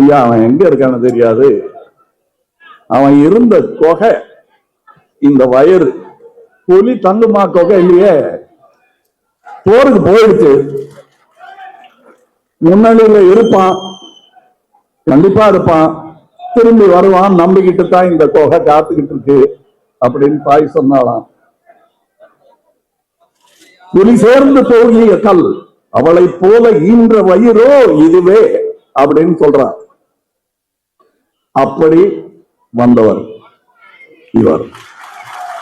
ஐயா அவன் எங்க இருக்கான்னு தெரியாது. அவன் இருந்த தொகை இந்த வயறு புலி தங்குமா தொகை இல்லையே? போருக்கு போயிடுச்சு. முன்னணியில இருப்பான் கண்டிப்பா இருப்பான். திரும்பி வருவான் நம்பிக்கிட்டு தான் இந்த தொகை காத்துக்கிட்டு இருக்கு அப்படின்னு தாய் சொன்னாலாம் புலி சேர்ந்து போகிய கல் அவளை போல ஈன்ற வயிறோ இதுவே அப்படின்னு சொல்றான். அப்படி வந்தவர் இவர்.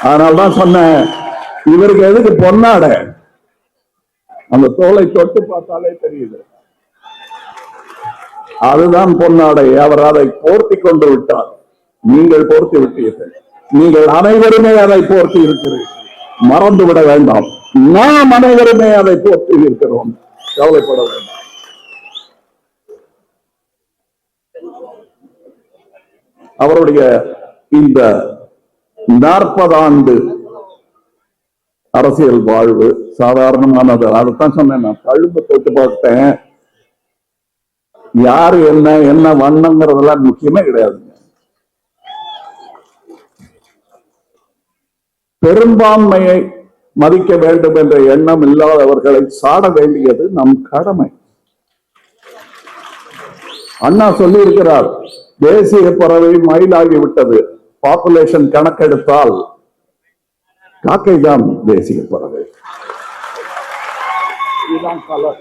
அதனால தான் சொன்னேன் இவருக்கு எதுக்கு பொன்னாட? அந்த தோலை தொட்டு பார்த்தாலே தெரியுது. அதுதான் பொன்னாடை. அவர் அதை போர்த்தி கொண்டு விட்டார். நீங்கள் போர்த்தி விட்டீர்கள். நீங்கள் அனைவருமே அதை போர்த்தி இருக்கிறீர்கள். மறந்து விட வேண்டாம். நாம் அனைவருமே அதை போர்த்தி இருக்கிறோம். கவலைப்பட வேண்டாம். அவருடைய இந்த நாற்பது ஆண்டு அரசியல் வாழ்வு சாதாரணமானது அதைத்தான் சொன்னேன் நான். கழுப்பு தொட்டு பார்த்தேன் யாரு என்ன என்ன வண்ணங்கிறதெல்லாம் முக்கியமே கிடையாதுங்க பெரும்பான்மையை மதிக்க வேண்டும் என்ற எண்ணம் இல்லாதவர்களை சாட வேண்டியது நம் கடமை. அண்ணா சொல்லி இருக்கிறார் தேசிய பறவை மயிலாகி விட்டது பாப்புலேஷன் கணக்கெடுத்தால் காக்கை தான் தேசிய பறவை. இதுதான் கலர்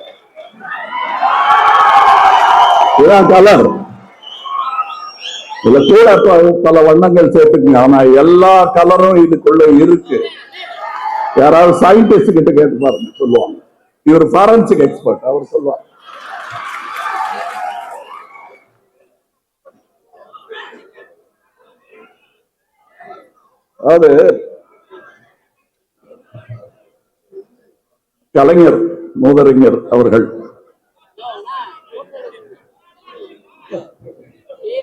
இதுதான் கலர் இதுல கூட பல வண்ணங்கள் சேர்த்துக்குங்க. ஆனா எல்லா கலரும் இதுக்குள்ள இருக்கு. யாராவது சயின்டிஸ்ட் கிட்ட கேட்டு பாருங்க சொல்லுவாங்க. இவர் ஃபாரன்சிக் எக்ஸ்பர்ட் அவர் சொல்லுவார். அதாவது கலைஞர் மூதறிஞர் அவர்கள்.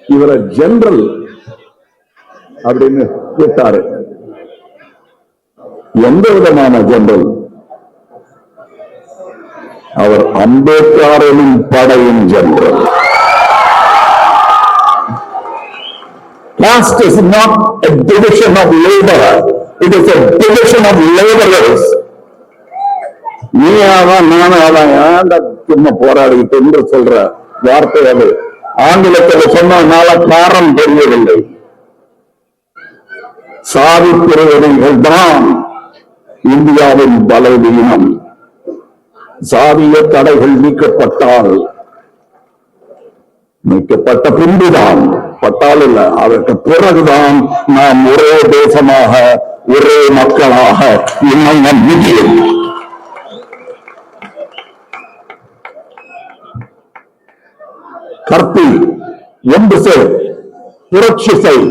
இவரை ஜெனரல் அப்படின்னு கூப்பிட்டாரு எந்த விதமான ஜெனரல் அவர் அம்பேத்கரின் படையின் general Caste is not a division of labor. It is a division of laborers. நீ ஆதான் நானும் ஆதான் ஏன்டா சும்மா போராடிக்கிட்டு என்று சொல்ற வார்த்தை அது ஆங்கிலத்தில் சொன்னதுனால காரம் தெரியவில்லை சாதி பிரிவினைகள் தான் இந்தியாவின் பலவீனம் சாதிய தடைகள் நீக்கப்பட்டால் நீக்கப்பட்ட பின்புதான் பட்டால் இல்ல அதற்கு பிறகுதான் நாம் ஒரே தேசமாக ஒரே மக்களாக இன்னும் முடியும் கற்பி ஒன்று செய் புரட்சி செய்.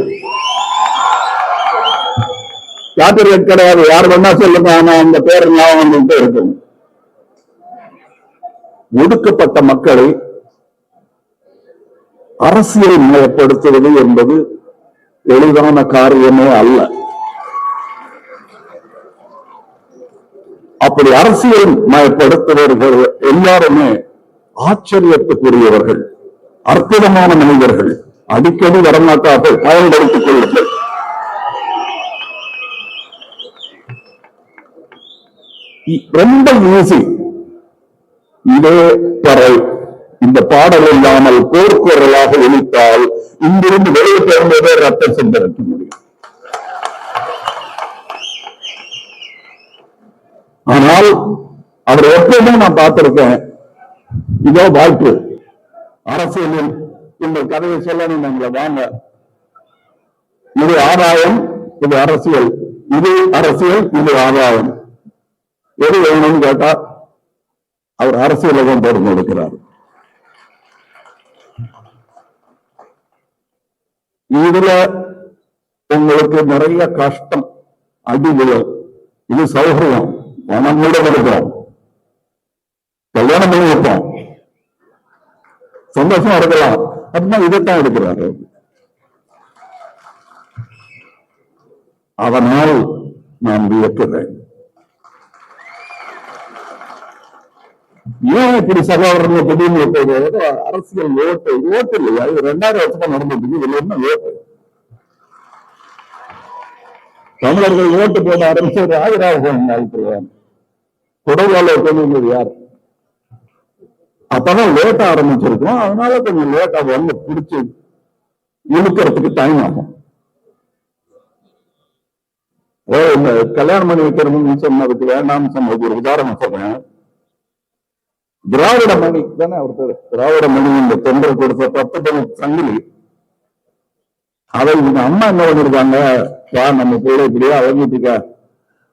காப்பிரைட் கிடையாது. யார் வேணா சொல்லுங்க. ஆனா அந்த பேர் ஞாபகம் இருக்கும். ஒடுக்கப்பட்ட மக்களை அரசியல் மயப்படுத்துவது என்பது எளிதான காரியமே அல்ல. அப்படி அரசியல் மயப்படுத்துபவர்கள் எல்லாருமே ஆச்சரியத்துக்குரியவர்கள் அற்புதமான மனிதர்கள். அடிக்கடி வரமாட்டார்கள் பயன்படுத்திக் கொள்ளுங்கள். ரொம்ப ஈஸி இதே பறை இந்த பாடல் இல்லாமல் போர்க்குரலாக ஒழித்தால் இங்கிருந்து வெளியே திறந்ததே ரத்தம் சிந்தரிக்க முடியும். ஆனால் அவர் எப்பவுமே நான் பார்த்திருக்கேன். இதோ வாய்ப்பு. அரசியலில் இந்த கதையை சொல்லணும் நம்மள வாங்க. இது ஆதாயம் இது அரசியல். இது அரசியல் இது ஆதாயம். எது வேணும்னு கேட்டா அவர் அரசியலை தான் தேர்ந்தெடுக்கிறார். இதுல உங்களுக்கு நிறைய கஷ்டம் அடி விழும். இது சௌகரியம். மனம் கூட கொடுக்கிறோம். கல்யாணம் பண்ணி வைப்போம். சந்தோஷமா இருக்கலாம். அப்படின்னா இதைத்தான் எடுக்கிறாரு. அதனால் நான் வியக்கிறேன். ஏன் இப்படி சகோதரர்கள் திடீர்னு போகிறது அரசியல் ஓட்டு ஓட்டு இல்லையா? இது ரெண்டாயிரம் வருஷமா நடந்துட்டு இதுல என்ன ஓட்டு? தமிழர்கள் ஓட்டு போட ஆரம்பிச்சு ராஜராஜன் நாள் தொடர்பாளர் கொண்டு யார்? அப்பதான் லேட்டா ஆரம்பிச்சிருக்கோம். அதனால கொஞ்சம் லேட்டா வந்து பிடிச்சு இழுக்கிறதுக்கு டைம் ஆகும். ஓ, இந்த கல்யாணம் பண்ணி வைக்கிறதுன்னு சொன்னதுக்கு வேண்டாம்னு சொன்னதுக்கு ஒரு உதாரணம் சொல்றேன். திராவிட மணி தானே அவர் பேரு? திராவிட மணி இந்த தொண்டர் கொடுத்த பத்து பணம் சங்கிலி. அதை இவங்க அம்மா என்ன பண்ணிருக்காங்க? வா நம்ம கூட இப்படியே அழகிட்டு இருக்க.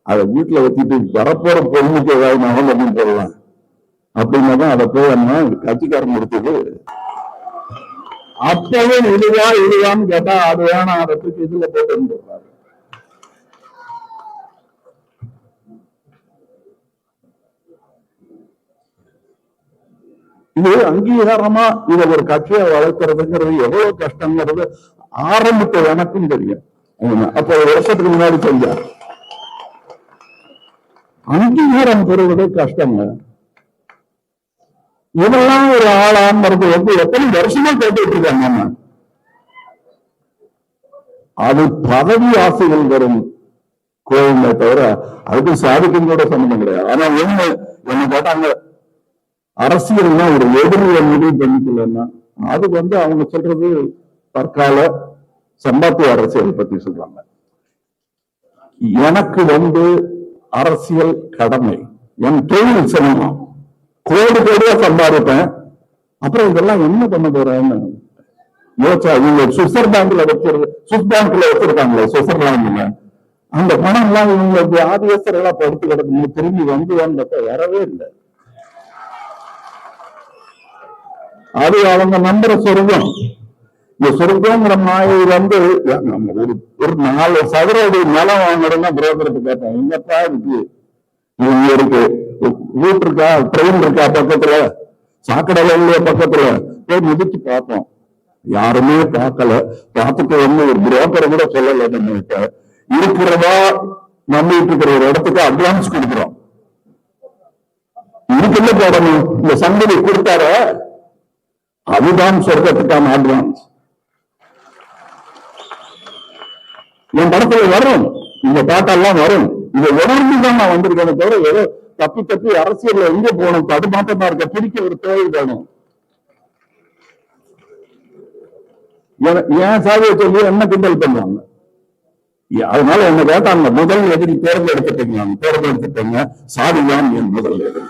அதை வீட்டுல வச்சுட்டு வரப்போற பொண்ணுக்கு ஏதாவது நகல் அப்படின்னு போடலாம். அப்படின்னா அதை போய் அம்மா கட்சிக்காரன் கொடுத்தது. அப்பவே இதுவா இதுவான்னு கேட்டா அது வேணாம் அதை தூக்கி இதுல போட்டு வந்துடுறாரு இது அங்கீகாரமா இத ஒரு கட்சியை வளர்க்கறதுங்கிறது எவ்வளவு கஷ்டங்கிறது ஆரம்பித்த எனக்கும் தெரியும். அப்ப ஒரு வருஷத்துக்கு முன்னாடி செஞ்சார். அங்கீகாரம் பெறுவது கஷ்டங்க. இதெல்லாம் ஒரு ஆளாங்கிறது வந்து எத்தனை வருஷமா கேட்டுட்டு இருக்காங்க நம்ம? அது பதவி ஆசைகள் வரும் கோயிலை தவிர அதுக்கு சாதிக்கும் கூட சம்பந்தம் கிடையாது. ஆனா ஒண்ணு என்ன கேட்டாங்க? அரசியல்னா ஒரு எதிரியை முடிவு பண்ணிக்கலன்னா அது வந்து அவங்க சொல்றது தற்கால சம்பாத்திய அரசியல் பத்தி சொல்றாங்க. எனக்கு வந்து அரசியல் கடமை. என் தொழில் சிரமம் கோடி கோடியா சம்பாதிப்பேன். அப்புறம் இதெல்லாம் என்ன பண்ண போறேன்னு யோசிச்சா இவங்க சுவிட்சர் பேங்க்ல வச்சிரு சுவிஸ் பேங்க்ல வச்சிருக்காங்களே சுவிட்சர்லாந்துல அந்த பணம் எல்லாம் இவங்க ஆதிவாசர்களா படுத்து கிடக்கு திரும்பி வந்து வந்தப்ப வரவே இல்லை. அது அவங்க நம்புற சொர்க்கம். இந்த சொர்க்கங்கிற மாயை வந்து நம்ம ஒரு ஒரு நாலு சதுர அடி நிலம் வாங்குறோம்னா புரோக்கருக்கு கேட்டேன் எங்கப்பா இருக்கு? இங்க இருக்கு. வீட்டு இருக்கா? ட்ரெயின் இருக்கா பக்கத்துல? சாக்கடை இல்லையா பக்கத்துல? போய் மிதிச்சு பார்ப்போம். யாருமே பார்க்கல. பார்த்துட்டு வந்து ஒரு புரோக்கர் கூட சொல்லல நம்மகிட்ட. இருக்கிறதா நம்பிட்டு இருக்கிற ஒரு இடத்துக்கு அட்வான்ஸ் கொடுக்குறோம். இதுக்கு என்ன போடணும் இந்த சங்கதி கொடுத்தார? அதுதான் சொர்க்கத்துக்கான அட்வான்ஸ் என் படத்துல வரும். இந்த பாட்டெல்லாம் வரும். இதை உணர்ந்து தான் நான் வந்திருக்கேன் தவிர ஏதோ தப்பி தப்பி அரசியல்ல எங்க போகணும்? தடுமாட்டமா இருக்க பிடிக்க ஒரு தேவை வேணும். ஏன் சாதியை சொல்லி என்ன கிண்டல் பண்றாங்க? அதனால என்ன கேட்டாங்க முதல் எதிரி தேர்ந்தெடுத்துட்டீங்க தேர்ந்தெடுத்துட்டீங்க சாதிதான் என் முதல் எதிரி.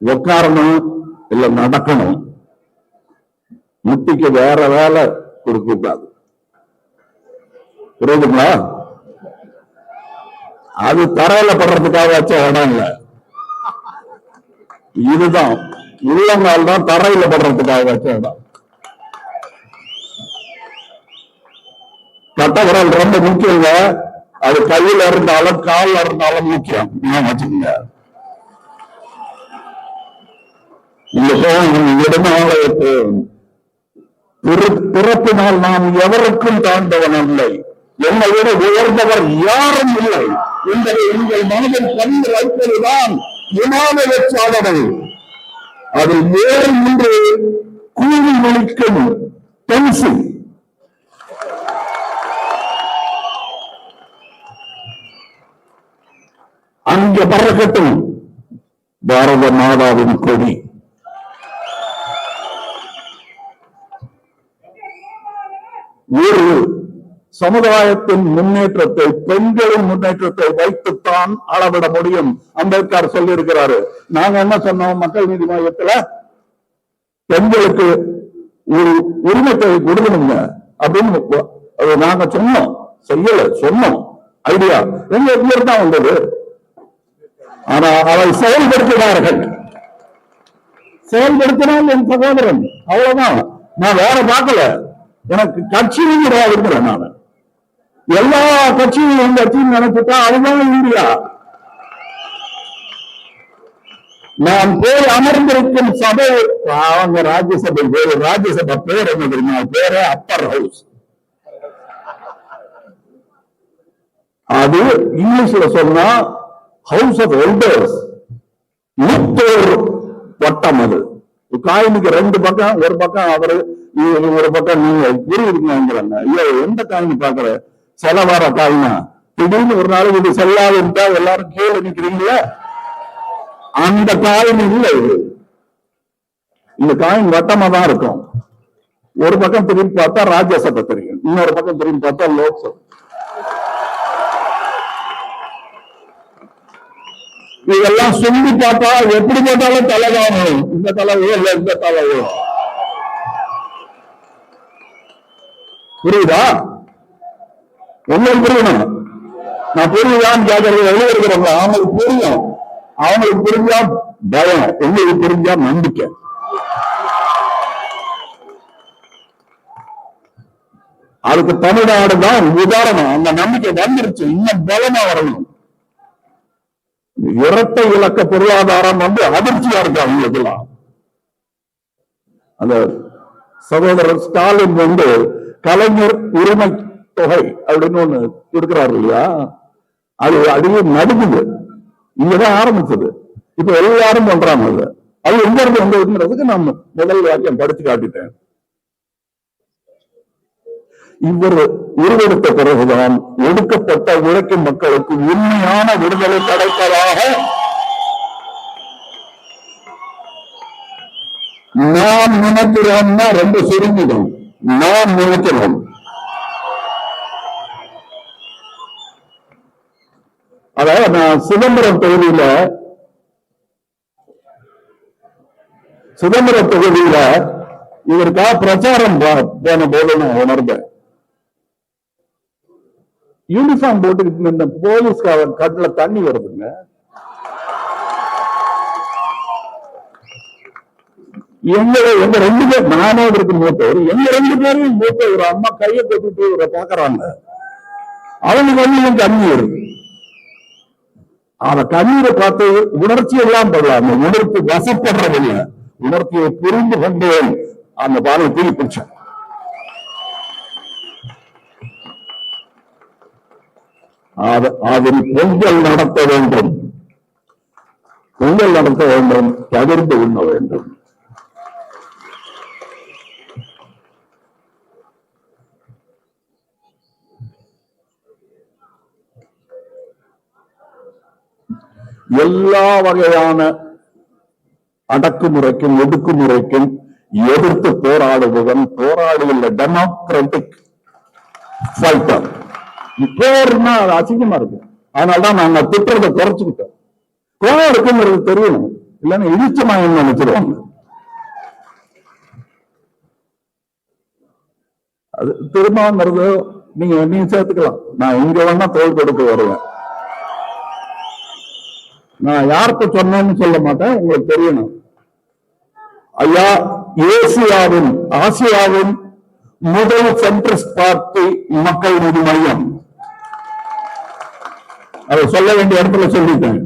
உட்காரணும் இல்ல நடக்கணும். முட்டிக்கு வேற வேலை கொடுக்க கூடாது புரியுதுங்களா? அது தரையில படுறதுக்காக வச்ச இடம் இல்ல. இதுதான். உள்ளங்கால் தான் தரையில படுறதுக்காக வச்ச இடம். கட்டவிரல் ரொம்ப முக்கியங்க. அது கையில இருந்தாலும் காலில் இருந்தாலும் முக்கியம். வச்சுக்கோங்க. இடமாலயத்து. பிறப்பினால் நாம் எவருக்கும் தாழ்ந்தவன் இல்லை என்னை விட உயர்ந்தவர் யாரும் இல்லை. என்பதை உங்கள் மனதில் கண்டு வைப்பதுதான் இமாலய சாதனை. அதில் மேல் நின்று கூவி ஒழிக்கும் பென்சில் அங்கே பறக்கட்டும். பாரத மாதாவின் கொடி. ஒரு சமுதாயத்தின் முன்னேற்றத்தை பெண்களின் முன்னேற்றத்தை வைத்துத்தான் அளவிட முடியும். அம்பேத்கர் சொல்லியிருக்கிறாரு. நாங்க என்ன சொன்னோம்? மக்கள் நீதி மையத்துல பெண்களுக்கு ஒரு உரிமத்தை கொடுக்கணுங்க. அப்படின்னு நாங்க சொன்னோம். செய்யல சொன்னோம். ஐடியா. எங்க இருந்து தான் வந்தது. ஆனா அதை செயல்படுத்தினார்கள். செயல்படுத்தினால் என் சகோதரன். அவ்வளவுதான். நான் வேற பார்க்கல. எனக்கு கட்சியும் இருக்கிறேன் நான். எல்லா கட்சியும் என் கட்சியும் நினைச்சுட்டா அதுதான் இந்தியா. நான் போய் அமர்ந்திருக்கும் சபை அவங்க ராஜ்யசபை பேரு ராஜ்யசபை பேர் என்ன தெரியுமா? பேரு அப்பர் ஹவுஸ். அது இங்கிலீஷ்ல சொன்னா ஹவுஸ் ஆஃப் எல்டர்ஸ் மூத்தோர் வட்டம் அது. காயினுக்கு ரெண்டு பக்கம் ஒரு பக்கம் அவரு ஒரு பக்கம் நீங்க. புரியுதுங்கிறாங்க ஐயோ எந்த காயின் பாக்குற செலவார காயினா? திடீர்னு ஒரு நாளைக்கு இது செல்லாது இருந்தா எல்லாரும் கீழே நிக்கிறீங்களா? அந்த காயின் இல்ல இது. இந்த காயின் வட்டமா தான் இருக்கும். ஒரு பக்கம் திரும்பி பார்த்தா ராஜ்யசபை தெரியும். இன்னொரு பக்கம் திரும்பி பார்த்தா லோக்சபை இதெல்லாம் சொல்லி பார்த்தா எப்படி போட்டாலும் தலை இந்த தலை விழும் இந்த தலை புரியுதா? உங்களுக்கு புரியணும். நான் புரியுதான்னு கேட்கறது வெளியே இருக்கிறவங்க அவங்களுக்கு புரியும். அவங்களுக்கு புரிஞ்சா பயம். எங்களுக்கு புரிஞ்சா நம்பிக்கை. அதுக்கு தமிழ்நாடு தான் உதாரணம். அந்த நம்பிக்கை வந்துருச்சு. இன்னும் பலமா வரணும். இரட்டை இலக்க பொருளாதாரம் வந்து அதிர்ச்சியா இருக்கு அவங்களுக்கெல்லாம். அந்த சகோதரர் ஸ்டாலின் வந்து கலைஞர் உரிமை தொகை அப்படின்னு ஒண்ணு கொடுக்கிறாரு இல்லையா? அது அடியே நடுக்குது இங்கதான் ஆரம்பிச்சது. இப்ப எல்லாரும் பண்றாங்க அது. அது எங்க இருந்து வந்ததுங்கிறதுக்கு நான் முதல் வாக்கியம் படிச்சு காட்டிட்டேன். இவர் உருவெடுத்த பிறகுதான் ஒடுக்கப்பட்ட உழைக்கும் மக்களுக்கு உண்மையான விடுதலை கிடைப்பதாக நாம் நினைக்கிறோம்னா ரொம்ப சுருங்கிடும் நாம் நினைக்கிறோம் அதாவது நான் சிதம்பரம் தொகுதியில சிதம்பரம் தொகுதியில இதற்காக பிரச்சாரம் போன போது நான் உணர்ந்தேன். யூனிஃபார்ம் போட்டுக்கிட்டு இந்த போலீஸ்காரன் கண்ணில் தண்ணி வருதுங்க. எங்களை எங்க ரெண்டு பேர் நானே இருக்கு மூத்தவர். எங்க ரெண்டு பேரும் மூத்த ஒரு அம்மா கையை கொட்டிட்டு இவரை பாக்குறாங்க அவங்க கண்ணிலும் கண்ணி இருக்கு அவன் கண்ணீரை பார்த்து உணர்ச்சி எல்லாம் படலாம். அந்த உணர்ச்சி வசப்படுறதில்லை உணர்ச்சியை புரிந்து கொண்டேன். அந்த பாலை தூக்கி பிடிச்சான் அதில் பொங்கல் நடத்த வேண்டும். பொங்கல் நடத்த வேண்டும் தவிர்த்து உண்ண வேண்டும். எல்லா வகையான அடக்குமுறைக்கும் ஒடுக்குமுறைக்கும் எதிர்த்து போராடுபவன் போராடுகின்ற டெமோக்ராட்டிக் ஃபைட்டர் போர்னா அது அசிங்கமா இருக்கு. அதனாலதான் நாங்க திட்டுறதை குறைச்சுக்கிட்டோம். கோவம் இருக்குங்கிறது தெரியணும். இல்லைன்னா இழிச்சமா நினைச்சிருவாங்க? அது திரும்பங்கிறது நீங்க நீங்க சேர்த்துக்கலாம். நான் இங்க வேணா தோல் கொடுத்து வருவேன். நான் யார்கிட்ட சொன்னேன்னு சொல்ல மாட்டேன். உங்களுக்கு தெரியணும். ஐயா ஏசியாவின் ஆசியாவின் முதல் சென்ட்ரஸ் பார்ட்டி மக்கள் நீதி மையம். அதை சொல்ல வேண்டிய இடத்துல சொல்லிட்டேன்.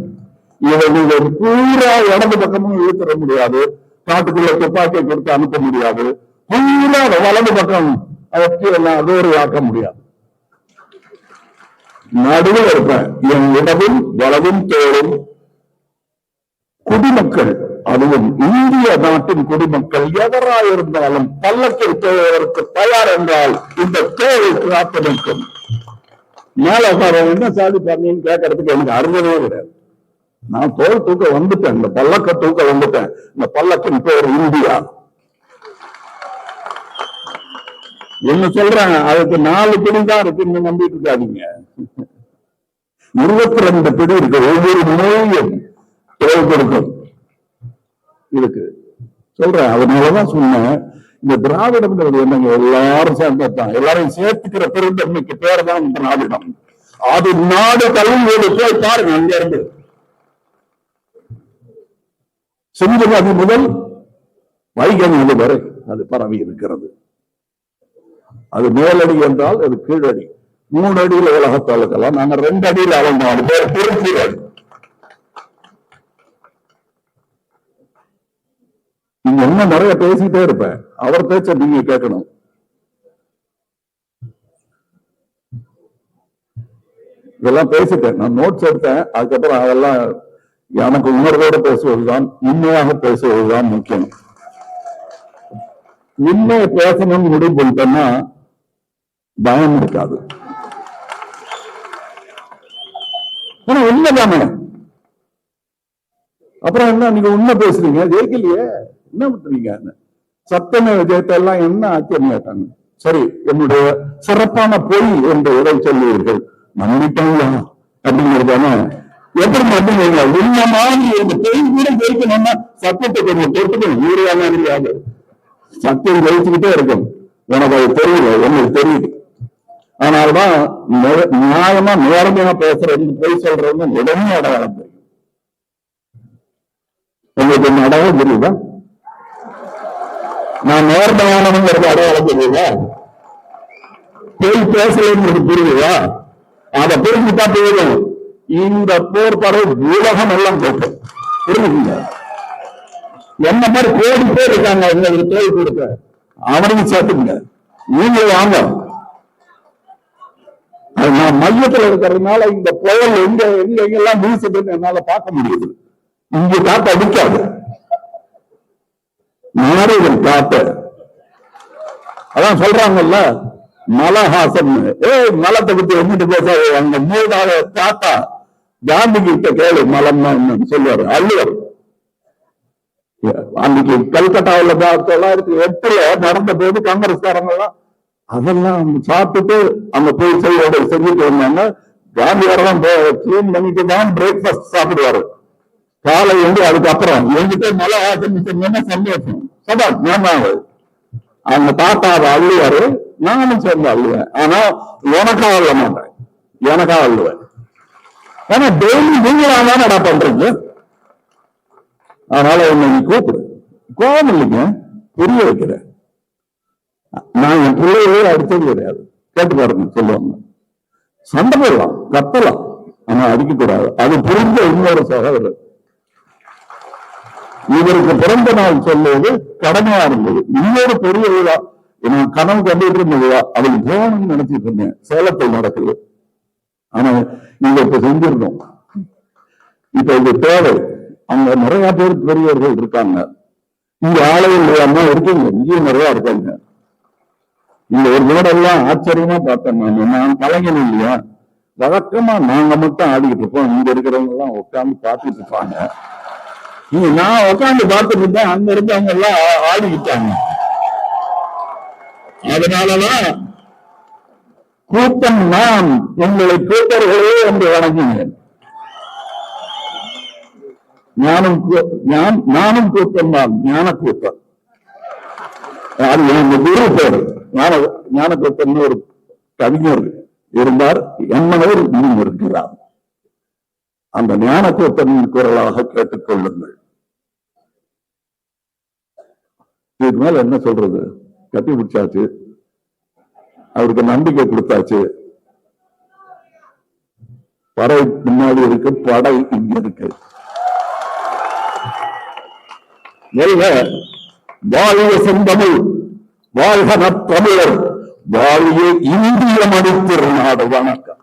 இதை நீங்க பூரா இடது பக்கமும் இழுத்துற முடியாது. காட்டுக்குள்ள துப்பாக்கியை கொடுத்து அனுப்ப முடியாது. பூரா வலது பக்கம் அதற்கு எல்லாம் அதோடு ஆக்க முடியாது. நடுவில் இருப்பேன். என் இடவும் வலதும் தோறும் குடிமக்கள் அதுவும் இந்திய நாட்டின் குடிமக்கள் எவராயிருந்தாலும் பல்லக்கில் போவதற்கு தயார் என்றால் இந்த தோலை காத்து நிற்கும் மேல உட்கார என்ன சாதிப்பாருன்னு கேட்கறதுக்கு எனக்கு அருமையே கிடையாது. நான் தோல் தூக்க வந்துட்டேன் இந்த பல்லக்க தூக்க வந்துட்டேன். இந்த பல்லக்கின் பேர் இந்தியா. என்ன சொல்றாங்க அதுக்கு நாலு பிடி தான் இருக்குன்னு நம்பிட்டு இருக்காதீங்க. இருபத்தி ரெண்டு பிடி இருக்கு ஒவ்வொரு நோயும் தோல் கொடுக்கும். இருக்கு சொல்றேன் அதனாலதான் சொன்னேன் இந்த திராவிடம்ங்கிறது என்னங்க எல்லாரும் சேர்ந்ததுதான். எல்லாரையும் சேர்த்துக்கிற பெருந்தன்மைக்கு பேர் தான் திராவிடம். அது நாடு தலைமையோடு போய் பாருங்க அங்க இருந்து சிந்துமதி முதல் வைகை நதி வரை அது பரவி இருக்கிறது. அது மேலடி என்றால் அது கீழடி. மூணு அடியில உலகத்தால் நாங்க ரெண்டு அடியில அளந்தோம் அது பேர் பெருங்கீழடி நீங்க இன்னும் நிறைய பேசிட்டே இருப்ப. அவர் பேச்ச நீங்க கேட்கணும். இதெல்லாம் பேசிட்டேன். நான் நோட்ஸ் எடுத்தேன். அதுக்கப்புறம் அதெல்லாம் எனக்கு உணர்வோடு பேசுவதுதான் உண்மையாக பேசுவதுதான் முக்கியம். உண்மையை பேசணும்னு முடிவு பண்ணிட்டேன்னா பயம் இருக்காது. ஆனா உண்மைதானே? அப்புறம் என்ன? நீங்க உண்மை பேசுறீங்க? ஜெயிக்கலையே. என்ன பண்றீங்க? சத்தமே விஜயத்தெல்லாம் என்ன ஆச்சரியம் கேட்டாங்க சரி என்னுடைய சிறப்பான பொய் என்று எதை சொல்லுவீர்கள். நம்பிட்டாங்களா அப்படிங்கிறதான? எப்படி நம்புவீங்க உண்மை மாதிரி இந்த பொய் கூட ஜெயிக்கணும்னா சத்தத்தை கொஞ்சம் தொட்டுக்கணும் மாதிரி முடியாது சத்தியம் ஜெயிச்சுக்கிட்டே இருக்கும். உனக்கு அது தெரியல எனக்கு தெரியுது. அதனாலதான் நியாயமா நேர்மையா பேசுறது பொய் சொல்றது உடனே அடையாளம் தெரியும். உங்களுக்கு என்ன அடையாளம் தெரியுதா? நான் நேர்மையானவங்கிறது அடையாளம் தெரியுதா பொய் பேசலைங்கிறது புரியுதா? அதை புரிஞ்சுட்டா போதும். இந்த போர் படை உலகம் எல்லாம் கேட்கும் புரிஞ்சுக்கீங்க? என்ன மாதிரி கோடி பேர் இருக்காங்க எங்களுக்கு தோல் கொடுக்க? அவனையும் சேர்த்துங்க நீங்க வாங்க. நான் மையத்துல இருக்கிறதுனால இந்த புயல் எங்க எங்க எங்கெல்லாம் வீசுதுன்னு என்னால பார்க்க முடியுது. இங்க காத்து அடிக்காது. மாறுதல் காத்து அதான் சொல்றாங்கல்ல மலஹாசன். ஏய் மலத்தை பத்தி எங்கிட்டு பேசாது அங்க மூதாக தாத்தா காந்தி கிட்ட கேளு மலம்னா என்னன்னு சொல்லுவாரு அல்லுவர் அன்னைக்கு கல்கட்டாவில் தொள்ளாயிரத்தி எட்டுல நடந்த போது காங்கிரஸ்காரங்கெல்லாம் அதெல்லாம் சாப்பிட்டுட்டு அந்த போய் செய்யோட செஞ்சுட்டு வந்தாங்க. காந்தியாரெல்லாம் கிளீன் பண்ணிட்டு தான் பிரேக்ஃபாஸ்ட் சாப்பிடுவாரு. காலை வந்து அதுக்கப்புறம் என்கிட்ட மலை ஆசை சொன்னா சந்தோஷம் சதா ஞாபகம் அவங்க தாத்தா அதை அள்ளுவாரு நானும் சேர்ந்து அள்ளுவேன். ஆனா எனக்கா அள்ள மாட்டேன். எனக்கா அள்ளுவேன். ஆனா டெய்லி நீங்களா தானடா பண்றீங்க. அதனால உன்னை நீ கூப்பிடு. கோபம் இல்லைங்க. புரிய வைக்கிறேன் நான் என் பிள்ளையே அடிச்சது கிடையாது. கேட்டு பாருங்க சொல்லுவாங்க. சண்டை போடலாம் கத்தலாம். ஆனா அடிக்க கூடாது அது புரிஞ்ச இன்னொரு சகோதரர். இவருக்கு பிறந்த நாள் சொல்லுவது கடமையா இருந்தது. இன்னொரு பெரிய விழா நான் கனவு கண்டுட்டு இருந்த விழா போகணும்னு நினைச்சிட்டு இருந்தேன். சேலத்தில் நடக்குது. ஆனா நீங்க இப்ப செஞ்சிருந்தோம் இப்ப இது தேவை. அங்க நிறைய பேர் பெரியவர்கள் இருக்காங்க. இங்க ஆலயம் இல்லாம இருக்கீங்க. இங்கேயும் நிறைய இருக்காங்க. இந்த ஒரு வீடெல்லாம் ஆச்சரியமா பார்த்தேன் நான். நான் கலைஞன் இல்லையா? வழக்கமா நாங்க மட்டும் ஆடிக்கிட்டு இருப்போம் இங்க இருக்கிறவங்க எல்லாம் உட்கார்ந்து பார்த்துட்டு இருப்பாங்க. இங்க நான் உட்கார்ந்து பார்த்துட்டு இருந்தேன் அங்க இருந்தவங்க எல்லாம் ஆடிக்கிட்டாங்க. அதனாலதான் கூட்டம் நான் உங்களை கூட்டர்களே என்று வணங்குகிறேன் ஞானம் கூ- நானும் கூட்டம் தான் ஞான கூட்டம். அது எங்க குரு பேர். ஞான ஞான கூட்டம்னு ஒரு கவிஞர் இருந்தார். என்னவர் இருக்கிறார். அந்த ஞானத்தை தன் குரலாக கேட்டுக்கொள்ளுங்கள். இதுக்கு மேல என்ன சொல்றது? கட்டி பிடிச்சாச்சு. அவருக்கு நம்பிக்கை கொடுத்தாச்சு. படை பின்னாடி இருக்கு படை இங்க இருக்கு. வெல்க வாழிய செந்தமிழ் வாழ்க தமிழர் வாழிய இந்திய மணித்திருநாடு வணக்கம்.